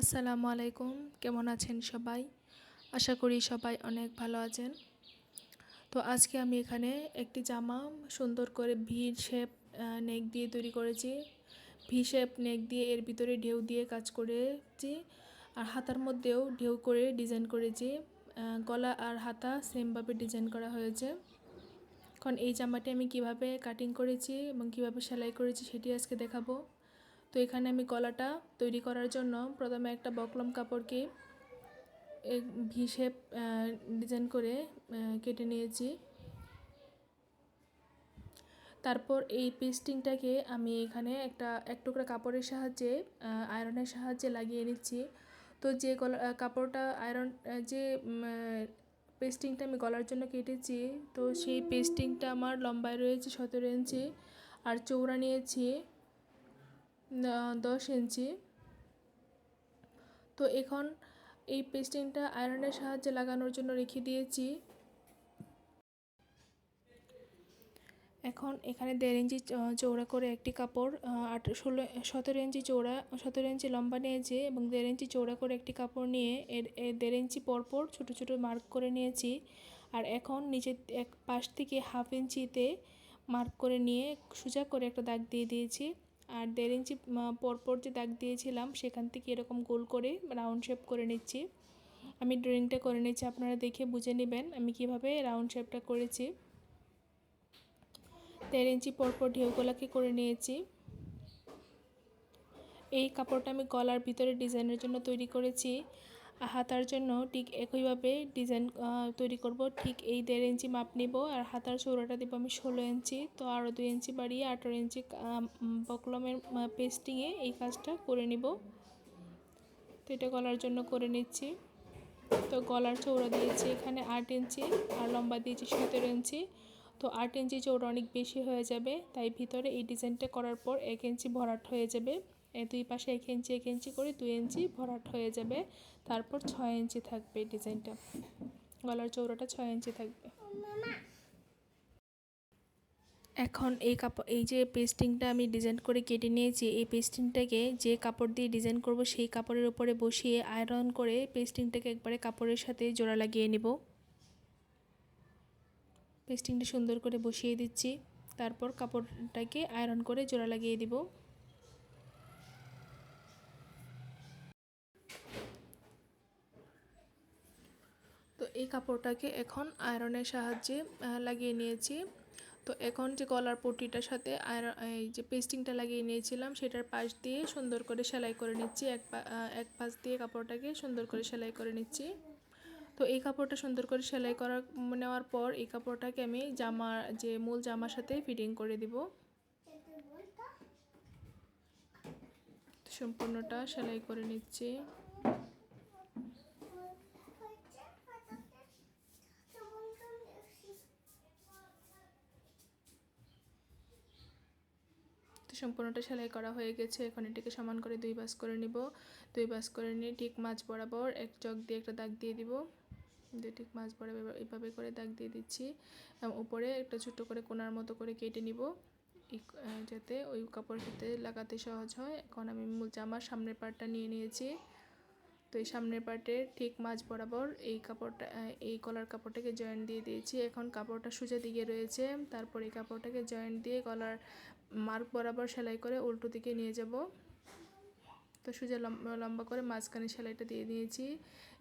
আসসালামু আলাইকুম, কেমন আছেন সবাই? আশা করি সবাই অনেক ভালো আছেন। তো আজকে আমি এখানে একটি জামা সুন্দর করে ভি শেপ নেক দিয়ে তৈরি করেছি। ভি শেপ, নেক দিয়ে এর ভিতরে ঢেউ দিয়ে কাজ করেছি আর হাতার মধ্যেও ঢেউ করে ডিজাইন করেছি। গলা আর হাতা সেমভাবে ডিজাইন করা হয়েছে। এখন এই জামাটি আমি কীভাবে কাটিং করেছি এবং কীভাবে সেলাই করেছি সেটি আজকে দেখাবো। তো এখানে আমি গলাটা তৈরি করার জন্য প্রথমে একটা বকলম কাপড়কে ভি ডিজাইন করে কেটে নিয়েছি। তারপর এই পেস্টিংটাকে আমি এখানে একটা, এক টুকরা কাপড়ের সাহায্যে আয়রনের সাহায্যে লাগিয়ে নিচ্ছি। তো যে গলা কাপড়টা আয়রন যে পেস্টিংটা আমি গলার জন্য কেটেছি, তো সেই পেস্টিংটা আমার লম্বায় রয়েছে সতেরো ইঞ্চি, আর চৌড়া নিয়েছি। দশ ইঞ্চি। তো এখন এই পেস্টিংটা আয়রনের সাহায্যে লাগানোর জন্য রেখে দিয়েছি। এখন এখানে দেড় ইঞ্চি চৌড়া করে একটি কাপড় আট, ষোলো, সতেরো ইঞ্চি চৌড়া সতেরো ইঞ্চি লম্বা নিয়েছি এবং দেড় ইঞ্চি চৌড়া করে একটি কাপড় নিয়ে এর দেড় ইঞ্চি পরপর ছোটো ছোটো মার্ক করে নিয়েছি। আর এখন নিচের এক, পাশ থেকে হাফ ইঞ্চিতে মার্ক করে নিয়ে সোজা করে একটা দাগ দিয়ে দিয়েছি। আর দেড় ইঞ্চি পরপর যে দাগ দিয়েছিলাম, সেখান থেকে এরকম গোল করে রাউন্ড শেপ করে নিচ্ছি। আমি ড্রয়িংটা করে নিচ্ছি, আপনারা দেখে বুঝে নেবেন আমি কীভাবে রাউন্ড শেপটা করেছি। দেড় ইঞ্চি পরপর ঢেউগুলাকে করে নিয়েছি। এই কাপড়টা আমি গলার ভিতরে ডিজাইনের জন্য তৈরি করেছি। হাতার জন্য ঠিক একইভাবে ডিজাইন তৈরি করব। ঠিক এই দেড় ইঞ্চি মাপ নিব আর হাতার চৌড়াটা দেবো আমি ষোলো ইঞ্চি। তো আরও দুই ইঞ্চি বাড়িয়ে আঠারো ইঞ্চি বকলমের পেস্টিংয়ে এই কাজটা করে নিব। তো এটা গলার জন্য করে নিচ্ছি। তো গলার চৌড়া দিয়েছি এখানে আট ইঞ্চি আর লম্বা দিয়েছি সতেরো ইঞ্চি। তো আট ইঞ্চি চৌড়া অনেক বেশি হয়ে যাবে, তাই ভিতরে এই ডিজাইনটা করার পর এক ইঞ্চি ভরাট হয়ে যাবে। দুই পাশে এক ইঞ্চি এক ইঞ্চি করে দুই ইঞ্চি ভরাট হয়ে যাবে। তারপর ছয় ইঞ্চি থাকবে ডিজাইনটা। গলার চৌড়াটা ছয় ইঞ্চি থাকবে। এখন এই কাপড় এই যে পেস্টিংটা আমি ডিজাইন করে কেটে নিয়েছি, এই পেস্টিংটাকে যে কাপড় দিয়ে ডিজাইন করব সেই কাপড়ের উপরে বসিয়ে আয়রন করে পেস্টিংটাকে একবারে কাপড়ের সাথে জোড়া লাগিয়ে নেব। পেস্টিংটা সুন্দর করে বসিয়ে দিচ্ছি। তারপর কাপড়টাকে আয়রন করে জোড়া লাগিয়ে দিব। এই কাপড়টাকে এখন আয়রনের সাহায্যে লাগিয়ে নিয়েছি। তো এখন যে গলার পট্টিটার সাথে আয়রন এই যে পেস্টিংটা লাগিয়ে নিয়েছিলাম, সেটার পাশ দিয়ে সুন্দর করে সেলাই করে নিচ্ছি। এক এক পাশ দিয়ে কাপড়টাকে সুন্দর করে সেলাই করে নিচ্ছি। তো এই কাপড়টা সুন্দর করে সেলাই করা, নেওয়ার পর এই কাপড়টাকে আমি জামা, যে মূল জামার সাথে ফিটিং করে দিব। সম্পূর্ণটা সেলাই করে নিচ্ছি। সম্পূর্ণটা সেলাই করা হয়ে গেছে। এখন এটাকে সমান করে দুই বাস করে নিব। দুই বাস করে নিয়ে ঠিক মাছ বরাবর এক চক দিয়ে একটা দাগ দিয়ে দিব। দিয়ে ঠিক মাছ বরাবর এইভাবে করে দাগ দিয়ে দিচ্ছি। উপরে একটা ছোট্ট করে কোনার মতো করে কেটে নিব। যাতে ওই কাপড়ের সাথে লাগাতে সহজ হয়। এখন আমি মূল জামার সামনের পার্টটা নিয়ে নিয়েছি। তো এই সামনের পার্টে ঠিক মাঝ বরাবর এই কাপড়টা এই কলার কাপড়টাকে জয়েন্ট দিয়ে দিয়েছি। এখন কাপড়টা সোজা দিকে রয়েছে। তারপর এই কাপড়টাকে জয়েন্ট দিয়ে গলার মার্ক বরাবর সেলাই করে উল্টো দিকে নিয়ে যাব। তো সোজা লম্বা লম্বা করে মাঝখানে সেলাইটা দিয়ে দিয়েছি।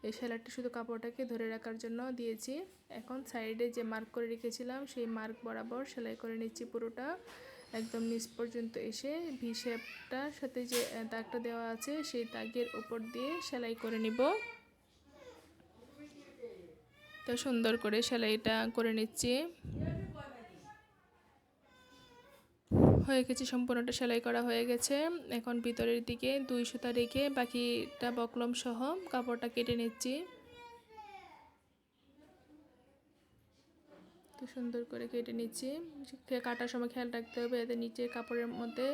এই সেলাইটা শুধু কাপড়টাকে ধরে রাখার জন্য দিয়েছি। এখন সাইডে যে মার্ক করে রেখেছিলাম, সেই মার্ক বরাবর সেলাই করে নিচ্ছি পুরোটা। একদম নিচ পর্যন্ত এসে ভি শেপটার সাথে যে দাগটা দেওয়া আছে, সেই দাগের উপর দিয়ে সেলাই করে নিব। তো সুন্দর করে সেলাইটা করে নিচ্ছি। হয়ে গেছে, সম্পূর্ণটা সেলাই করা হয়ে গেছে। এখন ভিতরের দিকে দুই সুতা রেখে বাকিটা বকলম সহ কাপড়টা কেটে নিচ্ছি। তো সুন্দর করে কেটে নিচ্ছি। কাটার সময় খেয়াল রাখতে হবে যাতে নিচের কাপড়ের মধ্যে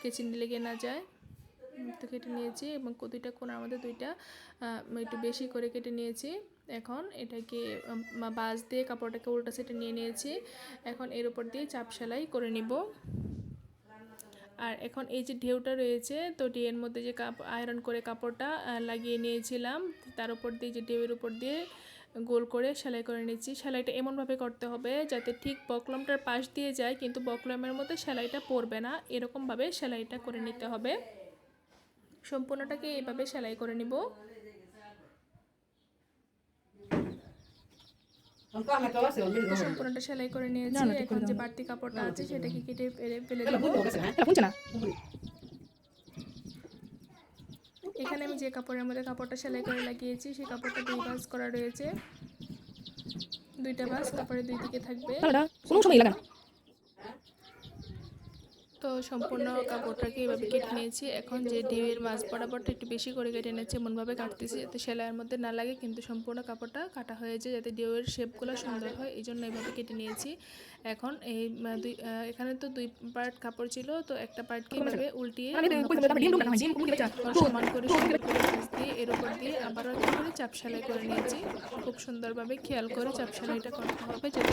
কেচিনি লেগে না যায়। তো কেটে নিয়েছি এবং দুইটা কোনার মধ্যে দুইটা একটু বেশি করে কেটে নিয়েছি। এখন এটাকে বাঁশ দিয়ে কাপড়টাকে উল্টা সেটে নিয়ে নিয়েছি। এখন এর উপর দিয়ে চাপ সেলাই করে নিব। আর এখন এই যে ঢেউটা রয়েছে, তো ঢেউয়ের মধ্যে যে কাপ আয়রন করে কাপড়টা লাগিয়ে নিয়েছিলাম। তার উপর দিয়ে যে ঢেউয়ের উপর দিয়ে গোল করে সেলাই করে নিচ্ছি। সেলাইটা এমনভাবে করতে হবে যাতে ঠিক বকলমটার পাশ দিয়ে যায়, কিন্তু বকলমের মধ্যে সেলাইটা পড়বে না। এরকমভাবে সেলাইটা করে নিতে হবে। সম্পূর্ণটাকে এইভাবে সেলাই করে নিব। সম্পূর্ণটা সেলাই করে নিয়েছি এখন যে বাড়তি কাপড়টা আছে সেটাকে কেটে ফেলে ফেলে দেবো? না। এখানে আমি যে কাপড়ের মধ্যে কাপড়টা সেলাই করে লাগিয়েছি সেই কাপড়টা দুই বাস করা রয়েছে। দুইটা বাস কাপড়ের দুই দিকে থাকবে। কোনো সময় লাগে সম্পূর্ণ কাপড়টাকে এভাবে কেটে নিয়েছি। এখন যে ঢেউয়ের মাছ বরাবরটা একটু বেশি করে কেটে নিয়েছি এমনভাবে কাটতেছি যাতে সেলাইয়ের মধ্যে না লাগে কিন্তু সম্পূর্ণ কাপড়টা কাটা হয়ে যায় যাতে ঢেউয়ের শেপগুলো সুন্দর হয় এই জন্য এইভাবে কেটে নিয়েছি। এখন এই দুই এখানে তো দুই পার্ট কাপড় ছিল তো একটা পার্টকে এইভাবে উল্টিয়ে সমান করে দিয়ে এর উপর দিয়ে আবারও একটা করে চাপ সেলাই করে নিয়েছি। খুব সুন্দরভাবে খেয়াল করে চাপ সেলাইটা করতে হবে যাতে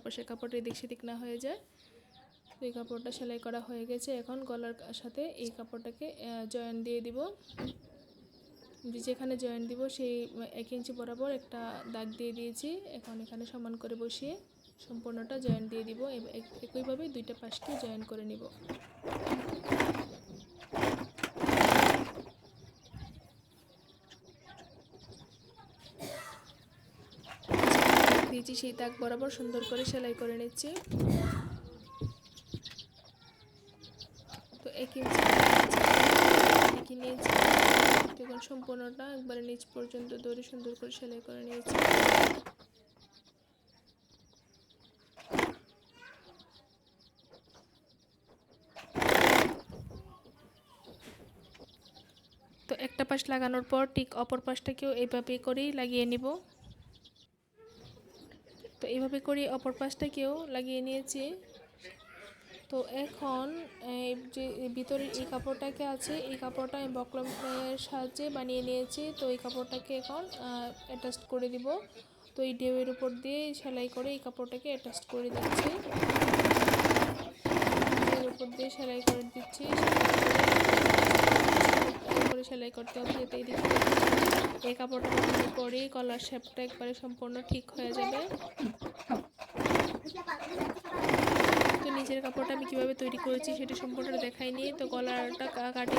অপর কাপড়টা এদিক সেদিক না হয়ে যায়। তো এই কাপড়টা সেলাই করা হয়ে গেছে। এখন গলার সাথে এই কাপড়টাকে জয়েন দিয়ে দিব। যেখানে জয়েন দিব সেই এক ইঞ্চি বরাবর একটা দাগ দিয়ে দিয়েছি। এখন এখানে সমান করে বসিয়ে সম্পূর্ণটা জয়েন দিয়ে দিব। এক- একইভাবে দুইটা পাশকে জয়েন করে নিব। দিয়েছি সেই দাগ বরাবর সুন্দর করে সেলাই করে নিচ্ছি। তো এক ইঞ্চি নিয়েছি সম্পূর্ণটা একবারে নিচ পর্যন্ত দড়ি সুন্দর করে সেলাই করে নিয়েছি। তো একটা পাশ লাগানোর পর ঠিক অপর পাশটাকেও এইভাবে করেই লাগিয়ে নিব। তো এইভাবে করে অপর পাশটাকেও লাগিয়ে নিয়েছি। তো এখন যে ভিতরের এই কাপড়টাকে আছে, এই কাপড়টা আমি বকলমের সাহায্যে বানিয়ে নিয়েছি। তো এই কাপড়টাকে এখন অ্যাটাচ করে দিব। তো এই ঢেউয়ের উপর দিয়ে সেলাই করে এই কাপড়টাকে অ্যাটাচ করে দিচ্ছি। ঢেউয়ের উপর দিয়ে সেলাই করে দিচ্ছি। করে সেলাই করতে হবে থেকে এই কাপড়টা বানানোর পরেই কলার শেপটা একবারে সম্পূর্ণ ঠিক হয়ে যাবে। তো নিচের কাপড়টা আমি কীভাবে তৈরি করেছি সেটা সম্পূর্ণ দেখাইনি। তো গলাটা কা- কাটে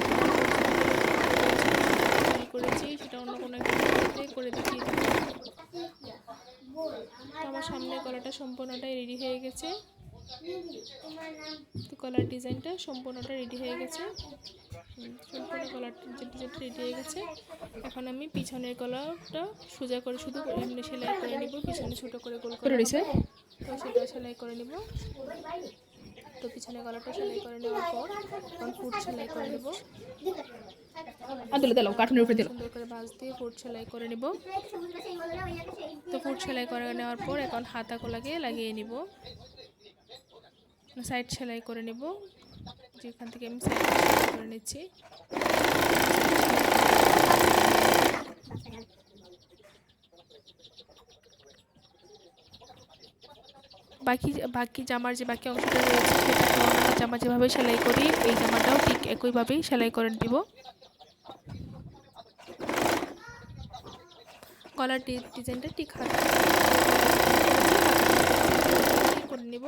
তৈরি করেছি, সেটা অন্য কোনো একটা করে দেখিয়ে তো আমার সামনে গলাটা সম্পূর্ণটাই রেডি হয়ে গেছে। তো গলার ডিজাইনটা সম্পূর্ণটা রেডি হয়ে গেছে। হুম, সম্পূর্ণ গলার ডিজাইনটা রেডি হয়ে গেছে এখন আমি পিছনের গলাটা সোজা করে শুধু এমনি সেলাই করে নিব পিছনে ছোটো করে গোল করে রয়েছে তো সেটা সেলাই করে নিব। তো পিছনে গলাটা সেলাই করে নেওয়ার পর এখন ফুট সেলাই করে নিব। দিলো কার্টুনের উপরে দিলো। সুন্দর করে ভাঁজ দিয়ে ফুট সেলাই করে নিব। তো ফুট সেলাই করে নেওয়ার পর এখন হাতা লাগিয়ে লাগিয়ে নিব। সাইড সেলাই করে নিব। যেখান থেকে আমি করে নিচ্ছি। বাকি বাকি জামার যে বাকি অংশটা রয়েছে, সেটা জামা যেভাবে সেলাই করি, এই জামাটাও ঠিক একইভাবেই সেলাই করে দিব। কলার ডিজাইনটা ঠিক হাত করে নিব।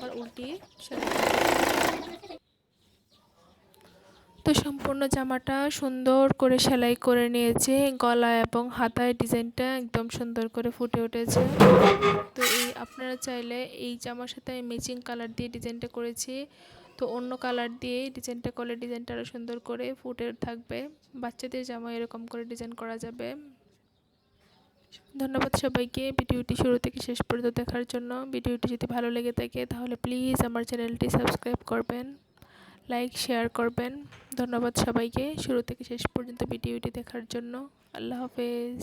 আবার উল্টিয়ে তো সম্পূর্ণ জামাটা সুন্দর করে সেলাই করে নিয়েছে, গলা এবং হাতায় ডিজাইনটা একদম সুন্দর করে ফুটে উঠেছে। তো এই আপনারা চাইলে এই জামার সাথে আমি ম্যাচিং কালার দিয়ে ডিজাইনটা করেছি। তো অন্য কালার দিয়ে ডিজাইনটা করলে ডিজাইনটা আরও সুন্দর করে ফুটে থাকবে। বাচ্চাদের জামা এরকম করে ডিজাইন করা যাবে। ধন্যবাদ সবাইকে। ভিডিওটি শুরু থেকে শেষ পর্যন্ত দেখার জন্য। ভিডিওটি যদি ভালো লেগে থাকে, তাহলে প্লিজ আমার চ্যানেলটি সাবস্ক্রাইব করবেন লাইক শেয়ার করবেন। ধন্যবাদ সবাইকে। শুরু থেকে শেষ পর্যন্ত ভিডিওটি দেখার জন্য। আল্লাহ হাফেজ।